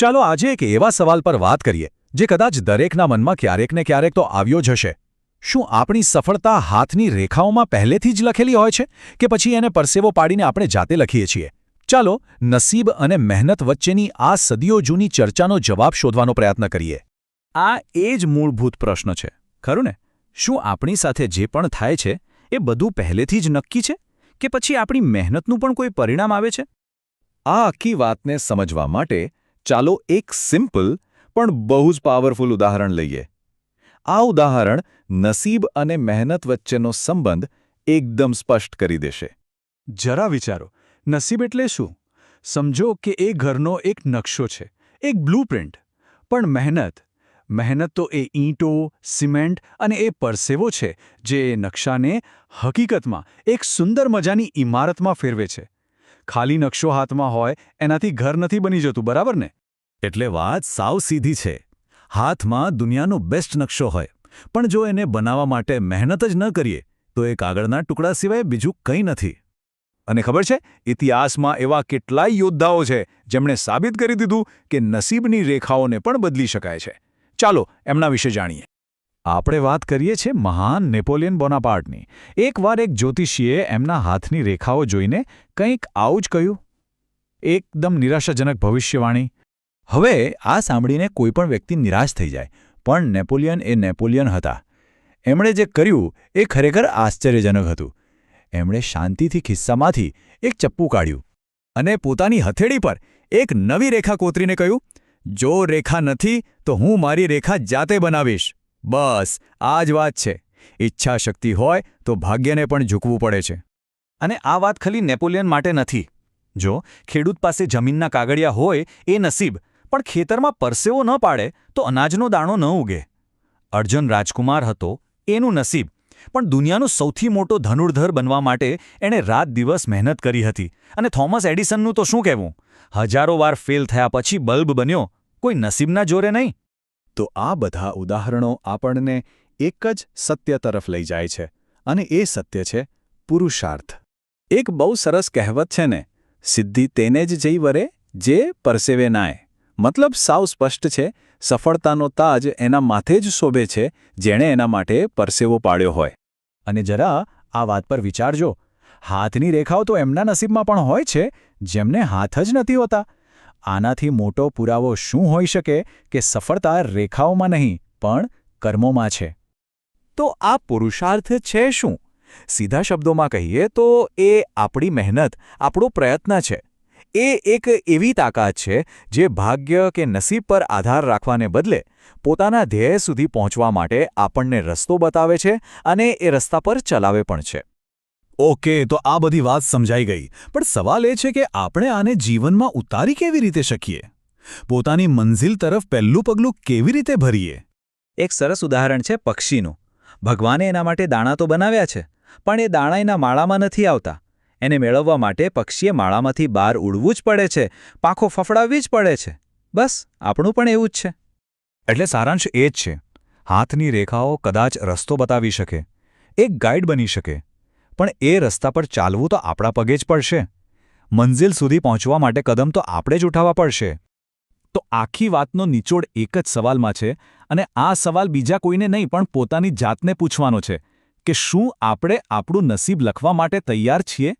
ચાલો આજે એક એવા સવાલ પર વાત કરીએ, જે કદાચ દરેકના મનમાં ક્યારેક ને ક્યારેક તો આવ્યો જ હશે. શું આપણી સફળતા હાથની રેખાઓમાં પહેલેથી જ લખેલી હોય છે, કે પછી એને પરસેવો પાડીને આપણે જાતે લખીએ છીએ? ચાલો, નસીબ અને મહેનત વચ્ચેની આ સદીઓ જૂની ચર્ચાનો જવાબ શોધવાનો પ્રયત્ન કરીએ. આ એ જ મૂળભૂત પ્રશ્ન છે, ખરું ને? શું આપણી સાથે જે પણ થાય છે, એ બધું પહેલેથી જ નક્કી છે, કે પછી આપણી મહેનતનું પણ કોઈ પરિણામ આવે છે? આ આખી વાતને સમજવા માટે ચાલો એક સિમ્પલ પણ બહુ જ પાવરફુલ ઉદાહરણ લઈએ. આ ઉદાહરણ નસીબ અને મહેનત વચ્ચેનો સંબંધ એકદમ સ્પષ્ટ કરી દેશે. જરા વિચારો, નસીબ એટલે શું? સમજો કે એ ઘરનો એક નકશો છે, એક બ્લૂપ્રિન્ટ. પણ મહેનત મહેનત તો એ ઈંટો, સિમેન્ટ અને એ પરસેવો છે, જે નકશાને હકીકતમાં એક સુંદર મજાની ઇમારતમાં ફેરવે છે. ખાલી નકશો હાથમાં હોય, એનાથી ઘર નથી બની જતું, બરાબર ને? એટલે વાત સાવ સીધી છે. હાથમાં દુનિયાનો બેસ્ટ નકશો હોય. પણ જો એને બનાવવા માટે મહેનત જ ન કરીએ, તો એ કાગળના ટુકડા સિવાય બીજું કંઈ નથી. અને ખબર છે, ઇતિહાસમાં એવા કેટલાય યોદ્ધાઓ છે, જેમણે સાબિત કરી દીધું કે નસીબની રેખાઓને પણ બદલી શકાય છે. ચાલો, એમના વિશે જાણીએ. આપણે વાત કરીએ છીએ મહાન નેપોલિયન બોનાપાર્ટની. એકવાર એક જ્યોતિષીએ એમના હાથની રેખાઓ જોઈને કંઈક આવું જ કહ્યું. એકદમ નિરાશાજનક ભવિષ્યવાણી. હવે આ સાંભળીને કોઈ પણ વ્યક્તિ નિરાશ થઈ જાય, પણ નેપોલિયન એ નેપોલિયન હતા. એમણે જે કર્યું એ ખરેખર આશ્ચર્યજનક હતું. એમણે શાંતિથી ખિસ્સામાંથી એક ચપ્પુ કાઢ્યું અને પોતાની હથેળી પર એક નવી રેખા કોતરીને કહ્યું, જો રેખા નથી, તો હું મારી રેખા જાતે બનાવીશ. બસ, આ જ વાત છે. ઈચ્છા શક્તિ હોય તો ભાગ્યને પણ ઝૂકવું પડે છે. અને આ વાત ખાલી નેપોલિયન માટે નથી. જો ખેડૂત પાસે જમીનના કાગળિયા હોય એ નસીબ, પણ ખેતરમાં પરસેવો ન પાડે તો અનાજનો દાણો ન ઉગે. અર્જન રાજકુમાર હતો, એનું નસીબ, પણ દુનિયાનો સૌથી મોટો ધનુર્ધર બનવા માટે એણે રાત દિવસ મહેનત કરી હતી. અને થોમસ એડિસનનું તો શું કહેવું? હજારો વાર ફેલ થયા પછી બલ્બ બન્યો, કોઈ નસીબના જોરે નહીં? તો આ બધા ઉદાહરણો આપણને એક જ સત્ય તરફ લઈ જાય છે અને એ સત્ય છે પુરુષાર્થ. એક બહુ સરસ કહેવત છે ને, સિદ્ધિ તેને જ જઈ વરે જે પરસેવે નાય. મતલબ સાવ સ્પષ્ટ છે, સફળતાનો તાજ એના માથે જ શોભે છે, જેણે એના માટે પરસેવો પાડ્યો હોય. અને જરા આ વાત પર વિચારજો, હાથની રેખાઓ તો એમના નસીબમાં પણ હોય છે, જેમને હાથ જ નથી હોતા. આનાથી મોટો પુરાવો શું હોઈ શકે કે સફળતા રેખાઓમાં નહીં, પણ કર્મોમાં છે? તો આ પુરુષાર્થ છે શું? સીધા શબ્દોમાં કહીએ તો એ આપણી મહેનત, આપણો પ્રયત્ન છે. એ એક એવી તાકાત છે જે ભાગ્ય કે નસીબ પર આધાર રાખવાને બદલે પોતાના ધ્યેય સુધી પહોંચવા માટે આપણને રસ્તો બતાવે છે અને એ રસ્તા પર ચલાવે પણ છે. ઓકે તો આ બધી વાત સમજાઈ ગઈ. પણ સવાલ એ છે કે આપણે આને જીવનમાં ઉતારી કેવી રીતે શકીએ? પોતાની મંઝિલ તરફ પહેલું પગલું કેવી રીતે ભરીએ? એક સરસ ઉદાહરણ છે પક્ષીનું. ભગવાને એના માટે દાણા તો બનાવ્યા છે પણ એ દાણા એના માળામાં નથી આવતા. એને મેળવવા માટે પક્ષીએ માળામાંથી બહાર ઉડવું જ પડે છે પાંખો ફફડાવવી જ પડે છે. બસ આપણું પણ એવું જ છે. એટલે સારાંશ એ જ છે. હાથની રેખાઓ કદાચ રસ્તો બતાવી શકે એક ગાઈડ બની શકે. પણ એ રસ્તા પર ચાલવું તો આપણા પગે જ પડશે. મંઝિલ સુધી પહોંચવા માટે કદમ તો આપણે જ ઉઠાવવા પડશે. તો આખી વાતનો નિચોડ એક જ સવાલમાં છે અને આ સવાલ બીજા કોઈને નહીં, પણ પોતાની જાતને પૂછવાનો છે કે શું આપણે આપણું નસીબ લખવા માટે તૈયાર છીએ?